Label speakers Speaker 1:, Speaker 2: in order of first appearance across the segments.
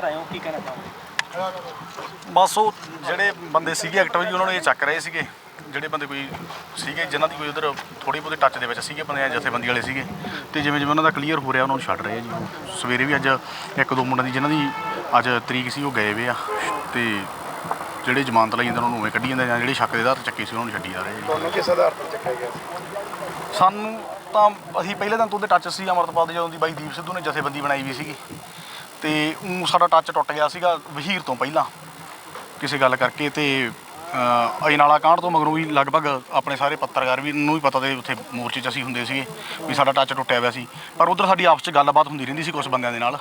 Speaker 1: ਬਾਹਰ ਆਏ ਹੋ ਕੀ ਕਹਿਣਾ ਚਾਹੋਗੇ?
Speaker 2: ਬਸ ਉਹ ਜਿਹੜੇ ਬੰਦੇ ਸੀਗੇ ਐਕਟਿਵ ਜੀ ਉਹਨਾਂ ਨੂੰ ਇਹ ਚੱਕ ਰਹੇ ਸੀਗੇ। ਜਿਹੜੇ ਬੰਦੇ ਕੋਈ ਸੀਗੇ ਜਿਨ੍ਹਾਂ ਦੀ ਕੋਈ ਉਧਰ ਥੋੜੀ ਬਹੁਤੀ ਟੱਚ ਦੇ ਵਿੱਚ ਸੀਗੇ ਬੰਦੇ ਜਥੇਬੰਦੀ ਵਾਲੇ ਸੀਗੇ। ਤੇ ਜਿਵੇਂ ਜਿਵੇਂ ਉਹਨਾਂ ਦਾ ਕਲੀਅਰ ਹੋ ਰਿਹਾ ਉਹਨਾਂ ਨੂੰ ਛੱਡ ਰਹੇ ਆ ਜੀ। ਉਹ। ਸਵੇਰੇ ਵੀ ਅੱਜ ਇੱਕ ਦੋ ਮੁੰਡਿਆਂ ਦੀ ਜਿਨ੍ਹਾਂ ਦੀ ਅੱਜ ਤਰੀਕ ਸੀ ਉਹ ਗਏ ਵੇ ਆ। ਤੇ ਜਿਹੜੇ ਜ਼ਮਾਨਤ ਲਈ ਜਾਂਦੇ ਉਹਨਾਂ ਨੂੰ ਉਵੇਂ ਕੱਢੀ ਜਾਂਦੇ ਜਾਂ ਜਿਹੜੇ ਸ਼ੱਕ ਦੇ ਆਧਾਰ ਤੇ ਚੱਕੇ ਸੀ ਉਹਨਾਂ ਨੂੰ ਛੱਡੀ ਜਾ ਰਹੇ ਆ ਜੀ।
Speaker 3: ਤੁਹਾਨੂੰ ਕਿਸ ਆਧਾਰ ਤੇ ਚੱਕਿਆ ਗਿਆ ਸੀ?
Speaker 2: ਸਾਨੂੰ ਤਾਂ ਅਸੀਂ ਪਹਿਲੇ ਦਿਨ ਤੋਂ ਉਹਦੇ ਟੱਚ ਸੀ ਅਮਰਤਪਾਲ ਦੇ ਜਦੋਂ ਦੀ ਬਾਈ ਦੀਪ ਸਿੱਧੂ ਨੇ ਜਥੇਬੰਦੀ ਬਣਾਈ ਵੀ ਸੀਗੀ। ਤੇ ਊਂ ਸਾਡਾ ਟੱਚ ਟੁੱਟ ਗਿਆ ਸੀਗਾ ਵਹੀਰ ਤੋਂ ਪਹਿਲਾਂ ਕਿਸੇ ਗੱਲ ਕਰਕੇ ਤੇ ਅਜਨਾਲਾ ਕਾਂਡ ਤੋਂ ਮਗਰੋਂ ਵੀ ਲਗਭਗ ਆਪਣੇ ਸਾਰੇ ਪੱਤਰਕਾਰ ਵੀ ਨੂੰ ਵੀ ਪਤਾ ਤੇ ਉੱਥੇ ਮੋਰਚੇ 'ਚ ਅਸੀਂ ਹੁੰਦੇ ਸੀਗੇ ਵੀ ਸਾਡਾ ਟੱਚ ਟੁੱਟਿਆ ਹੋਇਆ ਸੀ। ਪਰ ਉਧਰ ਸਾਡੀ ਆਪਸ 'ਚ ਗੱਲਬਾਤ ਹੁੰਦੀ ਰਹਿੰਦੀ ਸੀ ਕੁਝ ਬੰਦਿਆਂ ਦੇ ਨਾਲ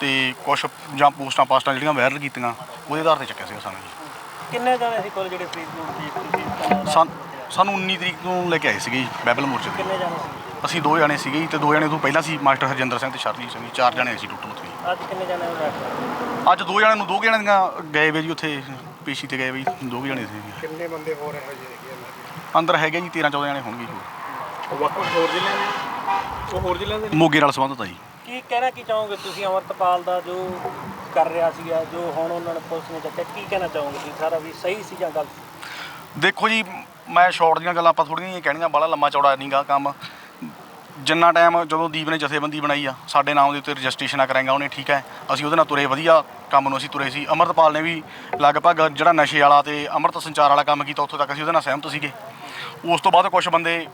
Speaker 2: ਤੇ ਕੁਝ ਜਾਂ ਪੋਸਟਾਂ ਪਾਸਟਾਂ ਜਿਹੜੀਆਂ ਵਾਇਰਲ ਕੀਤੀਆਂ ਉਹਦੇ ਆਧਾਰ ਤੇ ਚੱਕਿਆ ਸੀਗਾ ਸਾਨੂੰ ਜੀ।
Speaker 1: ਕਿੰਨੇ ਜਾਣੇ ਸੀ ਕੋਲ ਜਿਹੜੇ ਫਰੀਦਕੋਟ ਦੀ ਤੁਸੀਂ
Speaker 2: ਸਾਨ- ਸਾਨੂੰ 19 ਤਰੀਕ ਨੂੰ ਲੈ ਕੇ ਆਏ ਸੀਗੇ ਜੀ ਬਾਈਬਲ ਮੋਰਚੇ ਤੇ।
Speaker 1: ਕਿੰਨੇ ਜਾਣੇ ਸੀ?
Speaker 2: ਅਸੀਂ ਦੋ ਜਣੇ ਸੀਗੇ ਤੇ ਦੋ ਜਣੇ ਤੋਂ ਪਹਿਲਾਂ ਸੀ ਮਾਸਟਰ ਹਰਜਿੰਦਰ ਸਿੰਘ ਤੇ ਸ਼ਰਜੀਤ ਸਿੰਘ ਚਾਰ ਜਣੇ ਸੀ ਟੁੱਟ ਮੁੱਠ ਵੀ
Speaker 1: ਅੱਜ ਕਿੰਨੇ ਜਾਣੇ ਹੋ ਬੈਠੇ?
Speaker 2: ਅੱਜ ਦੋ ਜਣਿਆਂ ਨੂੰ ਦੋ ਜਣਿਆਂ ਦੀਆਂ ਗਏ ਵੇ ਜੀ ਉੱਥੇ ਪੇਸ਼ੀ ਤੇ ਗਏ ਵੇ ਜੀ ਦੋ ਕੁ ਜਣੇ ਸੀ
Speaker 3: ਕਿੰਨੇ ਬੰਦੇ ਹੋਰ ਇਹੋ ਜਿਹੇ ਹੈਗੇ ਇਹਨਾਂ
Speaker 2: ਅੰਦਰ? ਹੈਗੇ ਜੀ 13 14 ਜਣੇ ਹੋਣਗੇ ਜੀ
Speaker 3: ਹੋਰ। ਜ਼ਿਲ੍ਹਿਆਂ ਦੇ? ਉਹ ਹੋਰ ਜ਼ਿਲ੍ਹਿਆਂ ਦੇ
Speaker 2: ਮੋਗੇ ਨਾਲ ਸੰਬੰਧਤ ਆ ਜੀ।
Speaker 1: ਕੀ ਕਹਿਣਾ ਕੀ ਚਾਹੋਗੇ ਤੁਸੀਂ ਅਮਰਤਪਾਲ ਦਾ ਜੋ ਕਰ ਰਿਹਾ ਸੀਗਾ ਜੋ ਹੁਣ ਉਹਨਾਂ ਨੇ ਪੁਲਿਸ ਨੇ ਚੱਕਿਆ ਕੀ ਕਹਿਣਾ ਚਾਹੋਗੇ ਤੁਸੀਂ ਸਾਰਾ ਵੀ ਸਹੀ ਸੀ ਜਾਂ ਗਲਤ ਸੀ?
Speaker 2: ਦੇਖੋ ਜੀ ਮੈਂ ਸ਼ਾਰਟ ਦੀਆਂ ਗੱਲਾਂ ਆਪਾਂ ਥੋੜੀਆਂ ਜਿਹੀਆਂ ਕਹਿਣੀਆਂ ਬਾਹਲਾ ਲੰਮਾ ਚੌੜਾ ਨਹੀਂਗਾ ਕੰਮ। ਜਿੰਨਾ ਟਾਈਮ ਜਦੋਂ ਦੀਪ ਨੇ ਜਥੇਬੰਦੀ ਬਣਾਈ ਆ, ਸਾਡੇ ਨਾਮ ਦੇ ਉੱਤੇ ਰਜਿਸਟ੍ਰੇਸ਼ਨਾਂ ਕਰਾਂਗਾ ਉਹਨੇ, ਠੀਕ ਹੈ? ਅਸੀਂ ਉਹਦੇ ਨਾਲ ਤੁਰੇ, ਵਧੀਆ ਕੰਮ ਨੂੰ ਅਸੀਂ ਤੁਰੇ ਸੀ। ਅਮਰਤਪਾਲ ਨੇ ਵੀ ਲਗਭਗ ਜਿਹੜਾ ਨਸ਼ੇ ਵਾਲਾ ਤੇ ਅੰਮ੍ਰਿਤ ਸੰਚਾਰ ਵਾਲਾ ਕੰਮ ਕੀਤਾ, ਉੱਥੋਂ ਤੱਕ ਅਸੀਂ ਉਹਦੇ ਨਾਲ ਸਹਿਮਤ ਸੀਗੇ। ਉਸ ਤੋਂ ਬਾਅਦ ਕੁਝ ਬੰਦੇ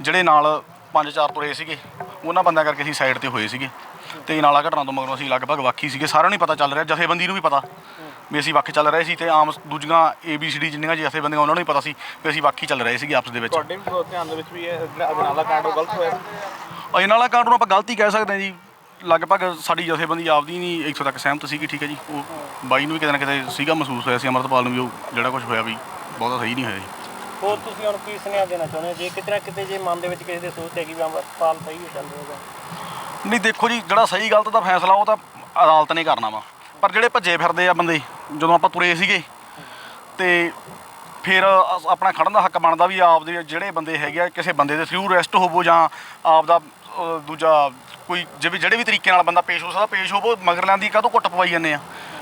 Speaker 2: ਜਿਹੜੇ ਨਾਲ ਪੰਜ ਚਾਰ ਤੁਰੇ ਸੀਗੇ, ਉਹਨਾਂ ਬੰਦਿਆਂ ਕਰਕੇ ਅਸੀਂ ਸਾਈਡ ਤੇ ਹੋਏ ਸੀਗੇ। ਤੇ ਨਾਲਾ ਘਟਨਾ ਤੋਂ ਮਗਰੋਂ ਅਸੀਂ ਲਗਭਗ ਵੱਖੀ ਸੀਗੇ। ਸਾਰਿਆਂ ਨੂੰ ਹੀ ਪਤਾ ਚੱਲ ਰਿਹਾ, ਜਥੇਬੰਦੀ ਨੂੰ ਵੀ ਪਤਾ। ਵੀ ਅਸੀਂ ਵੱਖ ਚੱਲ ਰਹੇ ਸੀ ਤੇ ਆਮ ਦੂਜੀਆਂ ਏਬੀਸੀਡੀ ਜਿੰਨੀਆਂ ਜਥੇਬੰਦੀਆਂ ਉਹਨਾਂ ਨੂੰ ਵੀ ਪਤਾ ਸੀ ਵੀ ਅਸੀਂ ਵੱਖ ਹੀ ਚੱਲ ਰਹੇ ਸੀਗੇ ਆਪਸ ਦੇ ਵਿੱਚ।
Speaker 3: ਤੁਹਾਡੇ ਵੀ ਧਿਆਨ ਦੇ ਵਿੱਚ ਵੀ ਇਹ ਜਿਹੜਾ ਅਜਨਾਲਾ ਕਾਂਡ ਉਹ ਗਲਤ ਹੋਇਆ
Speaker 2: ਅਜੇ ਨਾਲਾ ਕਾਂਡ ਨੂੰ ਆਪਾਂ ਗਲਤੀ ਕਹਿ ਸਕਦੇ ਹਾਂ ਜੀ। ਲਗਭਗ ਸਾਡੀ ਜਥੇਬੰਦੀ ਆਪਦੀ ਨਹੀਂ ਇੱਥੋਂ ਤੱਕ ਸਹਿਮਤ ਸੀਗੀ ਠੀਕ ਹੈ ਜੀ। ਉਹ ਬਾਈ ਨੂੰ ਵੀ ਕਿਤੇ ਨਾ ਕਿਤੇ ਸੀਗਾ ਮਹਿਸੂਸ ਹੋਇਆ ਸੀ ਅਮਰਤਪਾਲ ਨੂੰ ਵੀ ਉਹ ਜਿਹੜਾ ਕੁਝ ਹੋਇਆ ਵੀ ਬਹੁਤਾ ਸਹੀ ਨਹੀਂ ਹੋਇਆ ਜੀ।
Speaker 1: ਹੋਰ ਤੁਸੀਂ ਹੁਣ ਕੀ ਸੁਨੇਹਾ ਦੇਣਾ ਚਾਹੁੰਦੇ ਹੋ? ਜੇ ਕਿਤੇ ਨਾ ਕਿਤੇ ਜੇ ਮਨ ਦੇ ਵਿੱਚ ਕਿਸੇ ਦੇ ਸੋਚ ਹੈਗੀ ਵੀ ਅਮਰਤਪਾਲ ਸਹੀ ਹੋ ਚੱਲ ਰਿਹਾ
Speaker 2: ਨਹੀਂ ਦੇਖੋ ਜੀ ਜਿਹੜਾ ਸਹੀ ਗਲਤ ਦਾ ਫੈਸਲਾ ਉਹ ਤਾਂ ਅਦਾਲਤ ਨੇ ਕਰਨਾ ਵਾ। ਪਰ ਜਿਹੜੇ ਭੱਜੇ ਫਿਰਦੇ ਆ ਬੰਦੇ ਜਦੋਂ ਆਪਾਂ ਤੁਰੇ ਸੀਗੇ ਤੇ ਫਿਰ ਅਸ- ਆਪਣਾ ਖੜਨ ਦਾ ਹੱਕ ਬਣਦਾ ਵੀ ਆਪਦੇ ਜਿਹੜੇ ਬੰਦੇ ਹੈਗੇ ਆ ਕਿਸੇ ਬੰਦੇ ਦੇ ਥਰੂ ਰੈਸਟ ਹੋਵੋ ਜਾਂ ਆਪਦਾ ਅ, ਦੂਜਾ ਕੋਈ ਜਿਵੇਂ ਜਿਹੜੇ ਵੀ ਤਰੀਕੇ ਨਾਲ ਬੰਦਾ ਪੇਸ਼ ਹੋ ਸਕਦਾ ਪੇਸ਼ ਹੋਵੋ ਮਗਰ ਲੈਂਦੀ ਕਾਹਤੋਂ ਕੁੱਟ ਪਵਾਈ ਜਾਂਦੇ ਆ।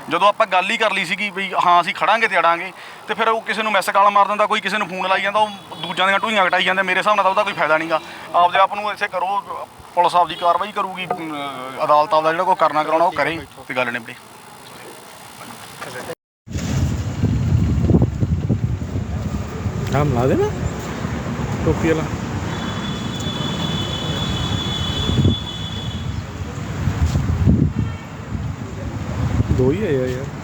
Speaker 2: ਜਦੋਂ ਆਪਾਂ ਗੱਲ ਹੀ ਕਰ ਲਈ ਸੀਗੀ ਵੀ ਹਾਂ ਅਸੀਂ ਖੜਾਂਗੇ ਤੇ ਅੜਾਂਗੇ ਤੇ ਫਿਰ ਉਹ ਕਿਸੇ ਨੂੰ ਮੈਸੇਜ ਕਾਲ ਮਾਰ ਦਿੰਦਾ ਕੋਈ ਕਿਸੇ ਨੂੰ ਫੋਨ ਲਾਈ ਜਾਂਦਾ ਉਹ ਦੂਜਿਆਂ ਦੀਆਂ ਢੂਈਆਂ ਕਟਾਈ ਜਾਂਦੇ ਮੇਰੇ ਹਿਸਾਬ ਨਾਲ ਤਾਂ ਉਹਦਾ ਕੋਈ ਫਾਇਦਾ ਨਹੀਂਗਾ ਆਪਦੇ ਆਪ ਨੂੰ ਇੱਥੇ ਕਰੋ ਪੁਲਿਸ ਆਪਦੀ ਕਾਰਵਾਈ ਕਰੂਗੀ ਅਮ, ਅਦਾਲਤ ਆਪਦਾ ਜਿਹੜਾ ਕੋਈ ਕਰਨਾ ਕਰਾਉਣਾ ਉਹ ਕਰੇ ਤੇ ਗੱਲ ਨਿਬੜੇ।
Speaker 3: ਨਾਮ ਲਾ ਦੇਣਾ? ਟੋਪੀ ਵਾਲਾ। ਦੋ ਹੀ ਆਇਆ ਯਾਰ।